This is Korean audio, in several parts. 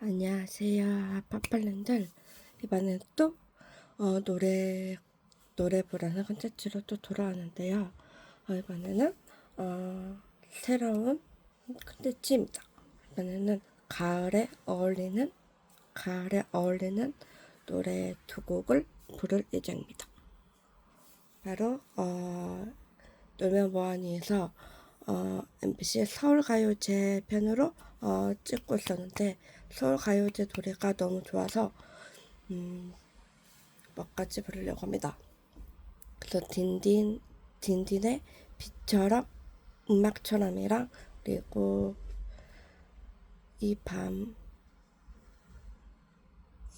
안녕하세요. 파팔랜들. 이번엔 또, 어, 노래, 노래 보라는 컨텐츠로 또 돌아왔는데요. 어, 이번에는, 어, 새로운 컨텐츠입니다. 이번에는 가을에 어울리는, 가을에 어울리는 노래 두 곡을 부를 예정입니다. 바로, 어, 놀면 뭐하니에서, 어, MBC의 서울가요제 편으로 어, 찍고 있었는데 서울 가요제 노래가 너무 좋아서 음, 몇 가지 부르려고 합니다. 그래서 딘딘 딘딘의 빛처럼 음악처럼이랑 그리고 이 밤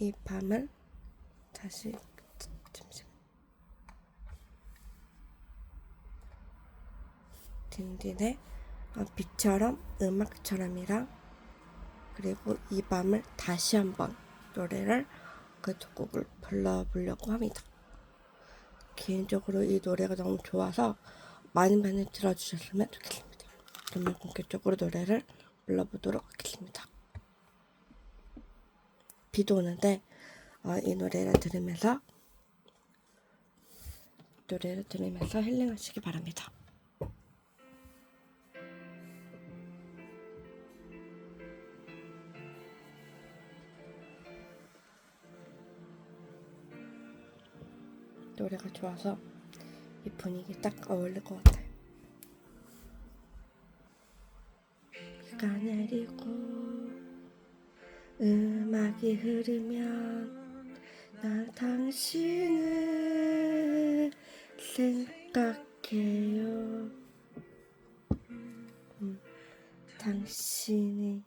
이 밤을 다시 딘딘의 어, 빛처럼 음악처럼이랑 그리고 이 밤을 다시 한번 노래를 그 두 곡을 불러보려고 합니다. 개인적으로 이 노래가 너무 좋아서 많이 많이 들어주셨으면 좋겠습니다. 그러면 본격적으로 노래를 불러보도록 하겠습니다. 비도 오는데 어, 이 노래를 들으면서 노래를 들으면서 힐링하시기 바랍니다. 노래가 좋아서 이 분위기 딱 어울릴 것 같아요. 비가 내리고 음악이 흐르면 난 당신을 생각해요. 음, 당신이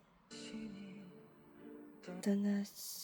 떠났지.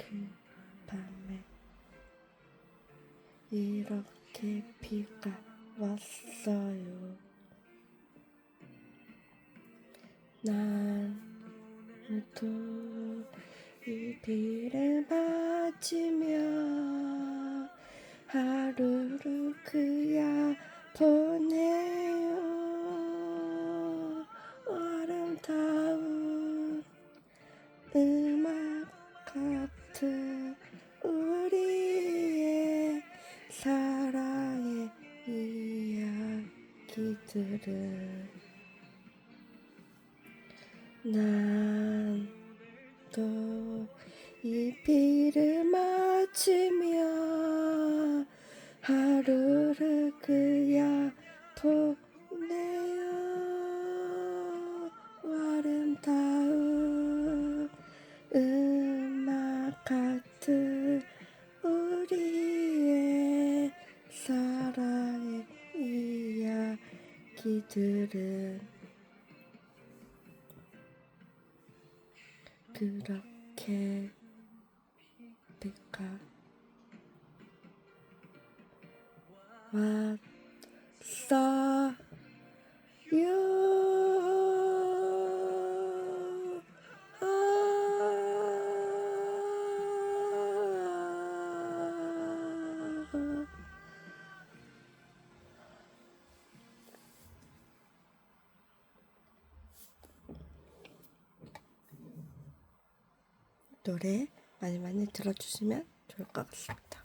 그 밤에 이렇게 비가 왔어요. 난또이 비를 맞으며 하루를 그야 보내요. 아름다운 같은 우리의 사랑의 이야기들을 난또이 비를 맞으며 하루를 그야 보 노래 많이 많이 들어주시면 좋을 것 같습니다.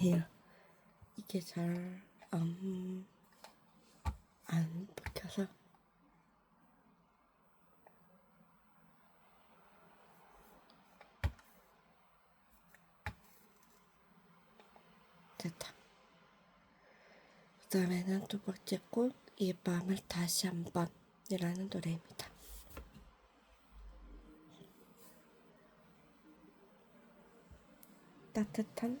해요. 이게 잘 안, 안 붙여서. 됐다. 그 다음에는 두 번째 곡, 이 밤을 다시 한 번 이라는 노래입니다. 따뜻한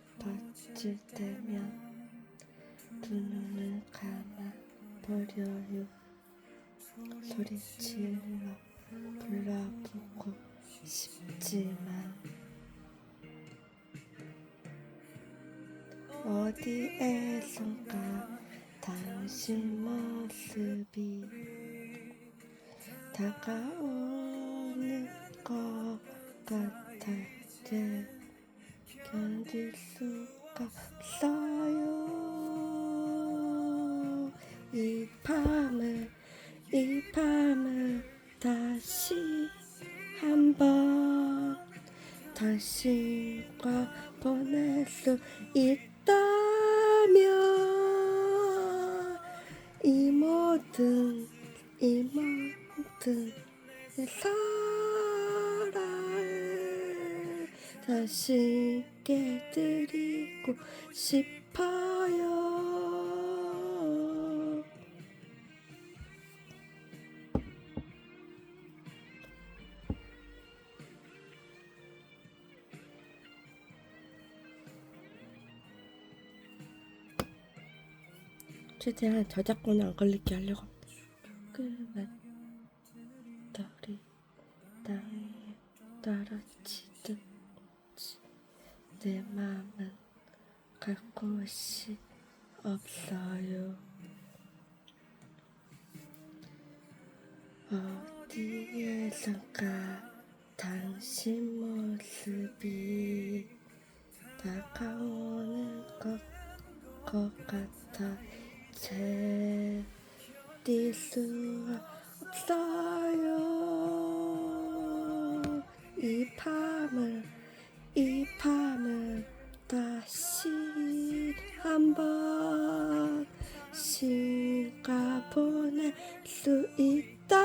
수가 없어요. 이 밤을 이 밤을 다시 한번 당신과 보낼 수 있다면 이 모든 이 모든 내 사랑을 당 신께 드리고 싶어요. 최대한 저작권 안 걸리게 하려고 조그만. 달이 땅에 떨어지듯 내 마음은 갈 곳이 없어요. 어디에선가 당신 모습이 다가오는 것, 것 같아. 제뛸 수가 없어요. 이 밤을 이 밤을 다시 한번 시가 보낼 수 있다면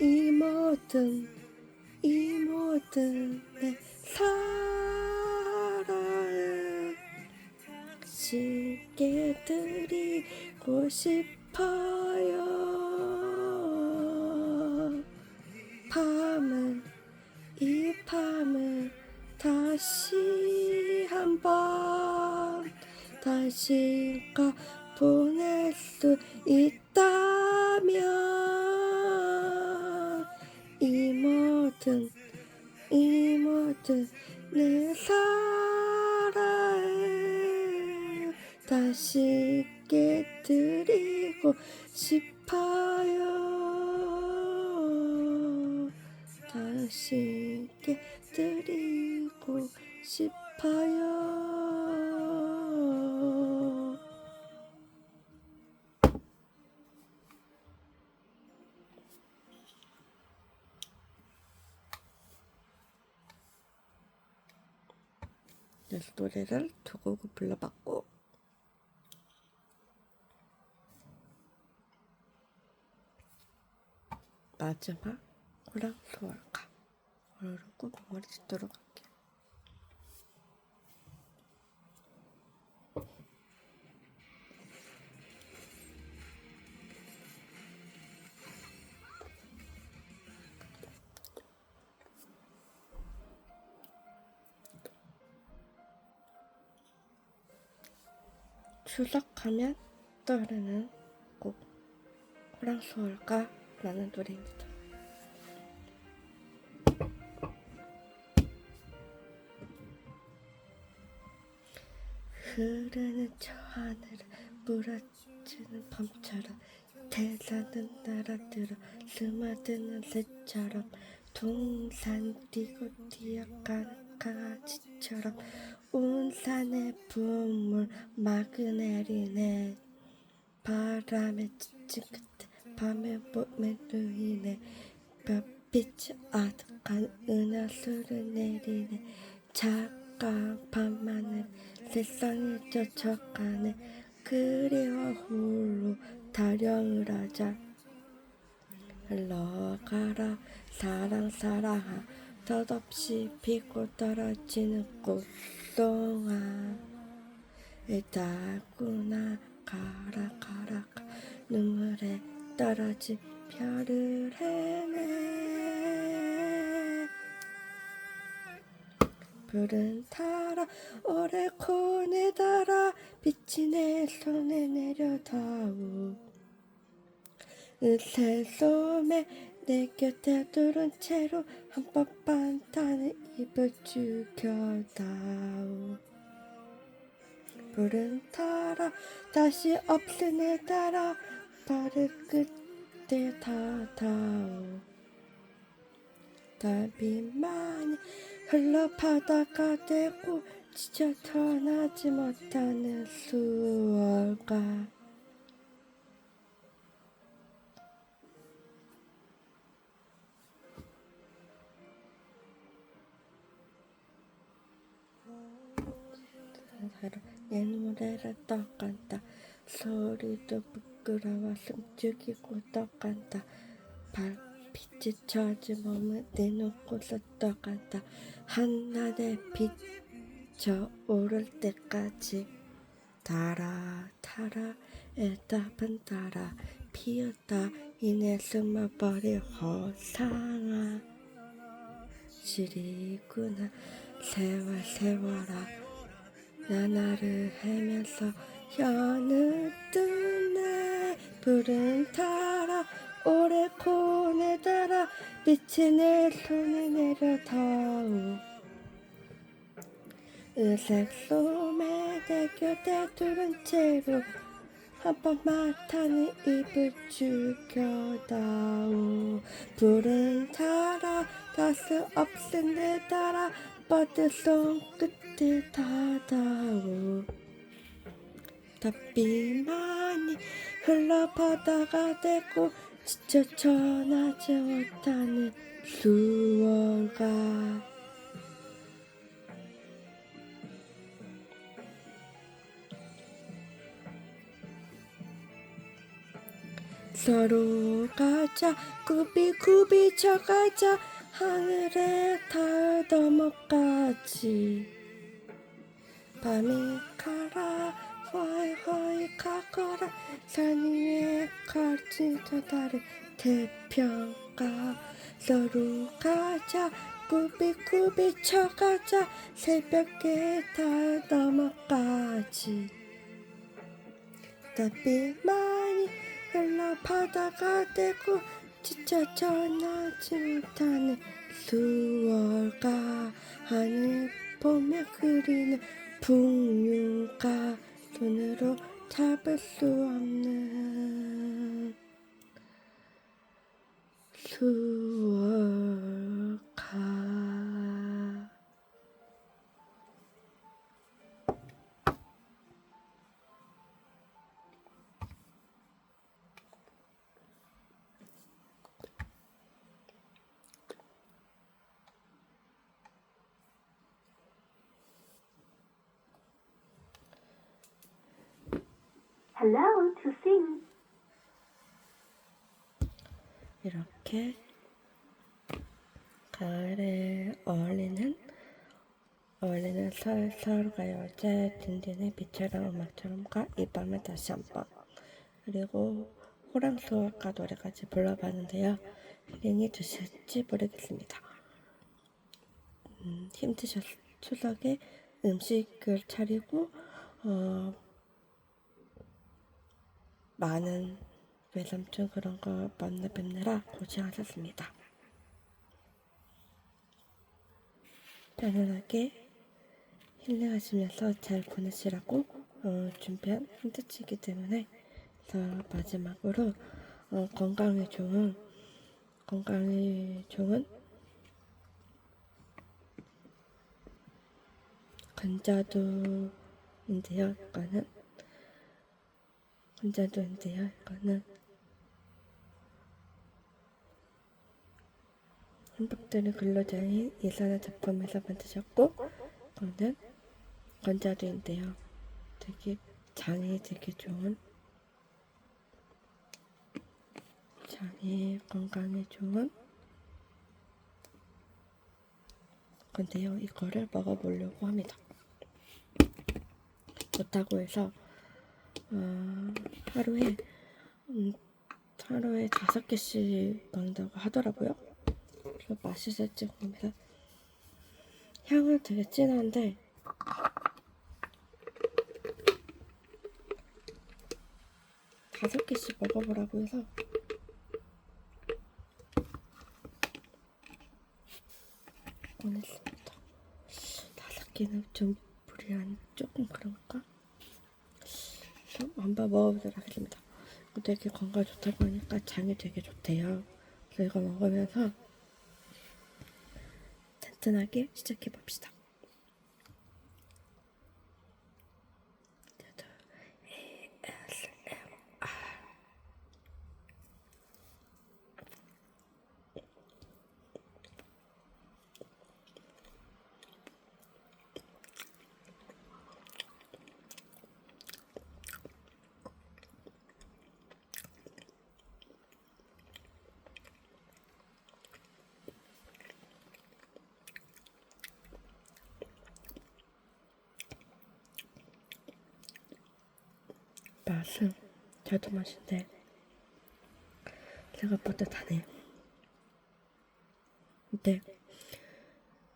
이 모든 드리고 싶어요. 다시게 드리고 싶어요. 이 노래를 두 곡을 불러봤고 마지막 소월가 오늘은 꼭 머리 짓도록 할게요 추석하면 떠오르는 곡 호랑 소월가 라는 노래입니다. 흐르는 저 하늘을 물어주는 밤처럼 대사는 날아들어 스며드는 새처럼 동산 뛰고 뛰어가는 강아지처럼 온 산에 부은 물 막으내리네 바람에 지친 끝에 밤에 봄에 누이네 별빛이 아득한 은하수를 내리네 차 밤하늘 세상에 젖혀가네. 그리워 홀로 타령을 하자. 흘러가라 사랑 사랑아 덧없이 피고 떨어지는 꽃송아 달구나 가라 가라. 가 눈물에 떨어진 별을 헤매 불은 타라 오래 콘에 달아 빛이 내 손에 내려다오. 으새 솜에 내 곁에 두른 채로 한번 반탄을 입을 죽여다오. 불은 타라 다시 없으네 따라 발을 끝에 닿다오. 달빛 많이 흘러 바다가 되고 지쳐 떠나지 못하는 사랑 내 노래를 떠간다. 소리도 부끄러워 숨죽이고 떠간다. 발 빛이 젖은 몸을 내놓고서 떠간다 한낮에 비쳐 오를 때까지 달아 타라 애답은 달아 피었다. 이내 숨어버릴 호상아. 시리구나 세월 세월아. 나나를 헤면서 여느 뜨네 불은 타라 오래 콘에 달아 빛이 내 손에 내려다오. 의색 솜에 내 곁에 두른 채로 한번 마타는 입을 죽여다오. 불은 타라 가스 없은 데 따라 버드 손끝에 닿다오. 답비만이 흘러 바다가 되고 지쳐 전하지 못하는 수월가. 서로 가 자꾸비꾸비 쳐가자 하늘에 달 넘어가지. 밤이 가라 허이허이 가거라. 산 위에 걸치던 달을 태평가. 서로 가자. 꾸비꾸비 쳐가자. 새벽에 달 넘어가지. 답이 많이 흘러 바다가 되고 지쳐 전하지 못하는 수월가 하늘 보며 그리는 풍류가 손으로 잡을 수 없는 수월가 to sing. 이렇게 가을에 어울리는 어울리는 설, 서울과 여자의 딘딘의 빛처럼 음악처럼과 이 밤에 다시 한번. 그리고 호랑수월가 노래까지 불러봤는데요. 힐링이 되실지 모르겠습니다. 음, 힘드셨 추석에 음식을 차리고 어, 많은 외삼촌 그런 거 만나 뵙느라 고생하셨습니다. 편안하게 힐링하시면서 잘 보내시라고 어, 준비한 콘텐츠이기 때문에 그래서 마지막으로 어, 건강에 좋은 건강에 좋은 건자두인데요. 이거는 건자두인데요. 이거는 한박들이 근로자인 이산화 제품에서 만드셨고 이거는 건자두인데요. 되게 장에 되게 좋은 장에 건강에 좋은 건데요. 이거를 먹어보려고 합니다. 좋다고 해서 어, 하루에 음, 하루에 다섯 개씩 먹는다고 하더라고요. 그래서 맛있을지 궁금해서 향은 되게 진한데 다섯 개씩 먹어보라고 해서 보냈습니다. 다섯 개는 좀 무리한 조금 그런가? 그럼 한번 먹어보도록 하겠습니다. 되게 건강 좋다고 하니까 장이 되게 좋대요. 그래서 이거 먹으면서 튼튼하게 시작해 봅시다. 맛은 저도 맛인데 생각보다 다네요. 근데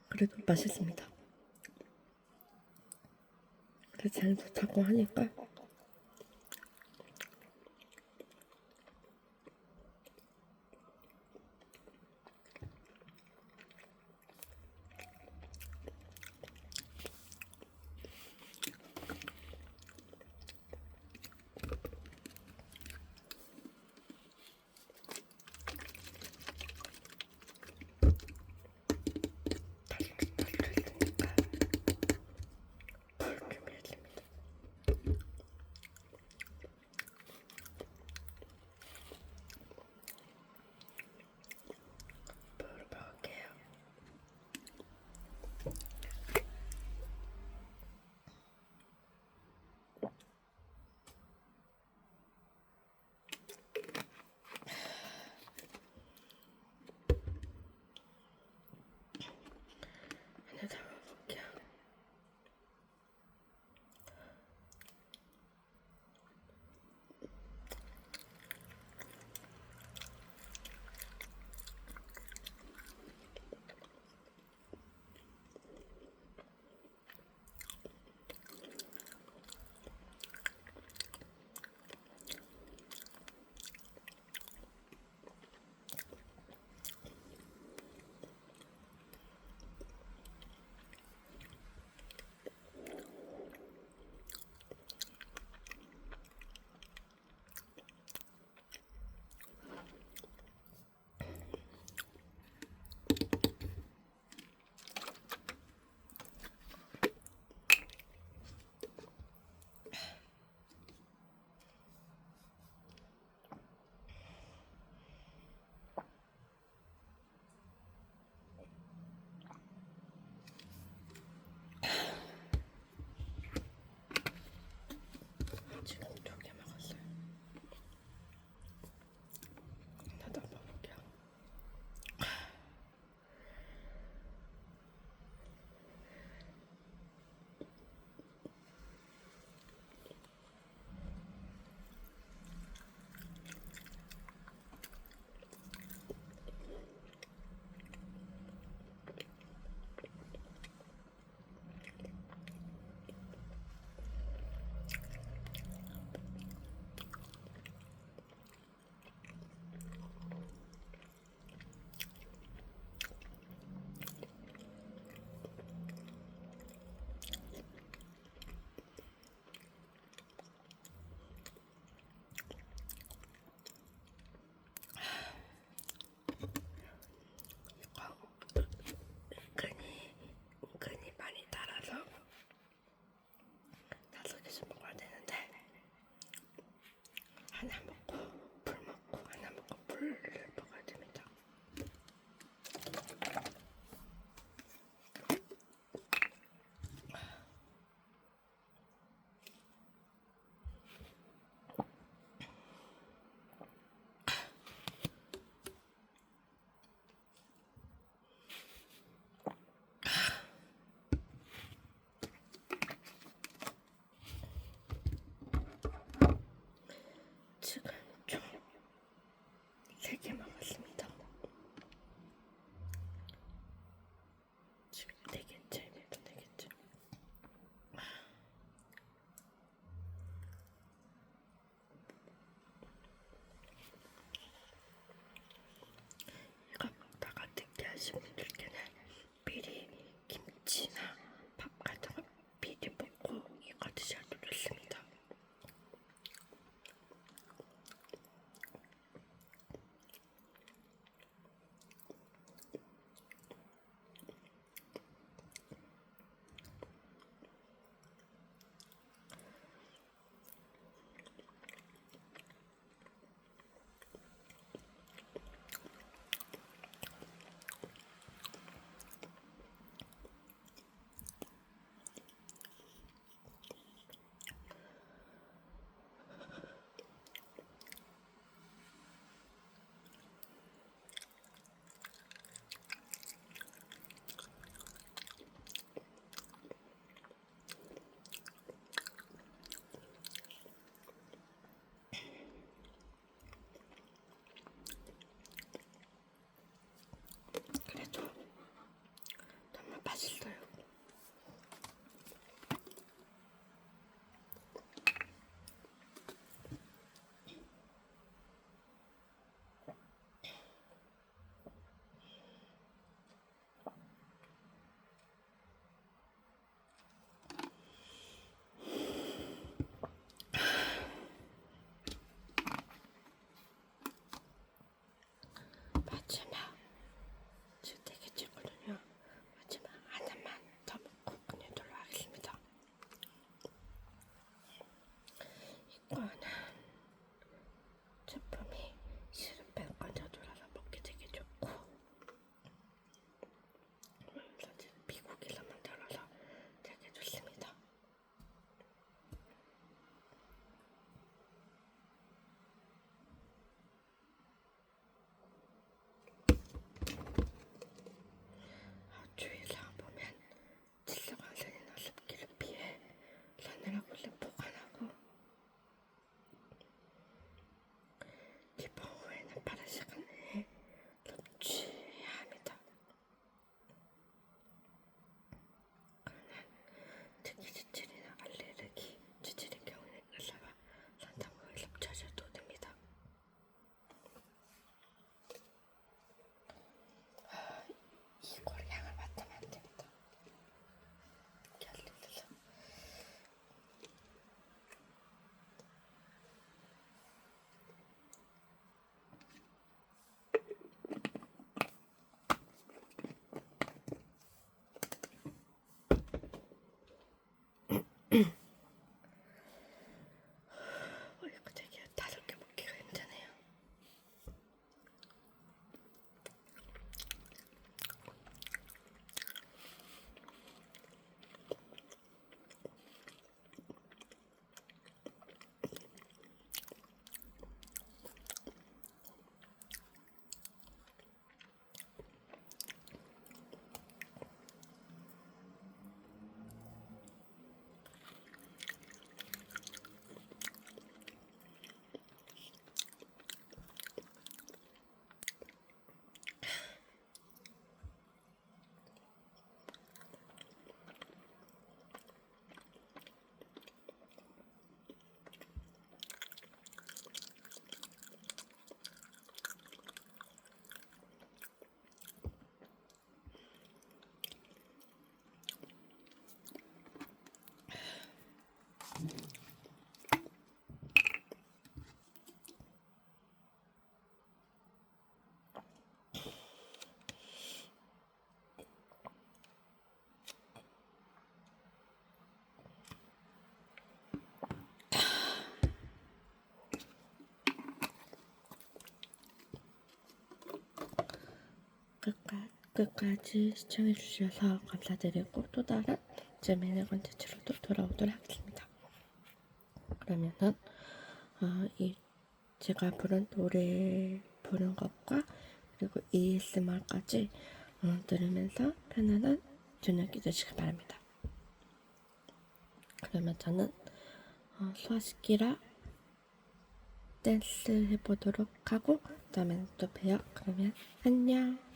그래도 맛있습니다. 그래서 잘 좋다고 하니까 Anam. 좋아하 끝까, 끝까지 시청해주셔서 감사드리고 또 다른 재미있는 컨텐츠로 또 돌아오도록 하겠습니다. 그러면은 어, 이 제가 부른 노래 부른 것과 그리고 ASMR까지 어, 들으면서 편안한 저녁이 되시길 바랍니다. 그러면 저는 어, 소화시키라 댄스 해보도록 하고 다음에는 또 봬요. 그러면 안녕.